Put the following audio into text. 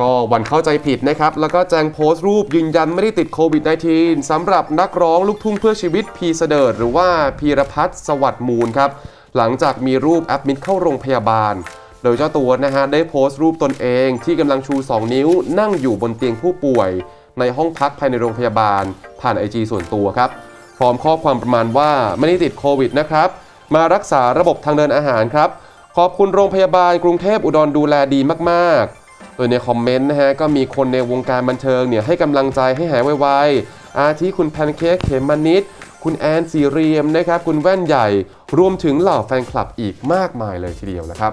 ก็วันเข้าใจผิดนะครับ แล้วก็แจ้งโพสต์รูปยืนยันไม่ได้ติดโควิด -19 สำหรับนักร้องลูกทุ่งเพื่อชีวิตพีเสดิร์ดหรือว่าพีรพัฒน์สวัสดิ์มูลครับ หลังจากมีรูปแอดมิดเข้าโรงพยาบาล โดยเจ้าตัวนะฮะได้โพสต์รูปตนเองที่กำลังชู 2 นิ้วนั่งอยู่บนเตียงผู้ป่วย ในห้องพักภายในโรงพยาบาล ผ่านไอจส่วนตัวครับ พร้อมข้อความประมาณว่าไม่ได้ติดโควิดนะครับ มารักษาระบบทางเดินอาหารครับ ขอบคุณโรงพยาบาลกรุงเทพอุดรดูแลดีมากๆ โดยในคอมเมนต์นะฮะก็มีคนในวงการบันเทิงเนี่ยให้กำลังใจให้หายไวๆ อาทิคุณแพนเค้กเขมมนิด คุณแอนซีเรียมนะครับ คุณแว่นใหญ่ รวมถึงเหล่าแฟนคลับอีกมากมายเลยทีเดียวนะครับ